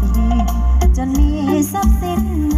ตีจนมีทรัพย์สิน